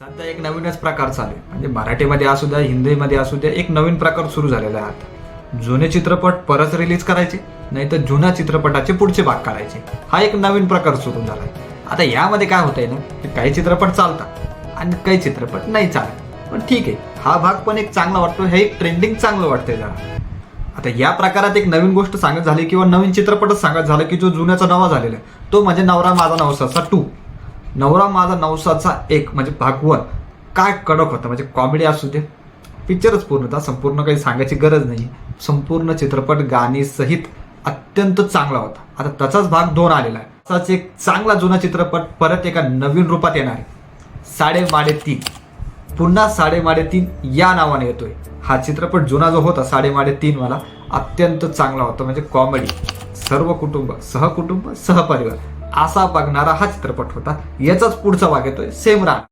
सध्या एक नवीनच प्रकार चालू आहे. म्हणजे मराठीमध्ये असू द्या हिंदीमध्ये असू द्या एक नवीन प्रकार सुरू झालेला आहे आता. जुने चित्रपट परत रिलीज करायचे नाही तर जुन्या चित्रपटाचे पुढचे भाग करायचे. हा एक नवीन प्रकार सुरू झाला आहे. आता यामध्ये काय होतंय ना की काही चित्रपट चालतात आणि काही चित्रपट नाही चालत. पण ठीक आहे हा भाग पण एक चांगला वाटतो हे एक ट्रेंडिंग चांगलं वाटतंय जरा. आता या प्रकारात एक नवीन गोष्ट सांगत झाली किंवा नवीन चित्रपटच सांगत झालं की जो जुन्याचा नवा झालेला आहे तो म्हणजे नवरा माझा नवसाचा टू नवरा माझा नवसाचा एक म्हणजे भागवत. काय कडक होता म्हणजे कॉमेडी असू दे. पिक्चरच पूर्णतः संपूर्ण काही सांगायची गरज नाही. संपूर्ण चित्रपट गाणी सहित अत्यंत चांगला होता. आता त्याचाच भाग दोन आलेला आहे. असाच एक चांगला जुना चित्रपट परत एका नवीन रूपात येणार आहे. साडे माडे तीन. पुन्हा साडेमाडे तीन या नावाने येतोय. हा चित्रपट जुना जो होता साडेमाडे तीन वाला अत्यंत चांगला होता म्हणजे कॉमेडी सर्व कुटुंब सहकुटुंब सहपरिवार. असा बघणारा हा चित्रपट होता. याचाच पुढचा भाग येतोय. सेम रान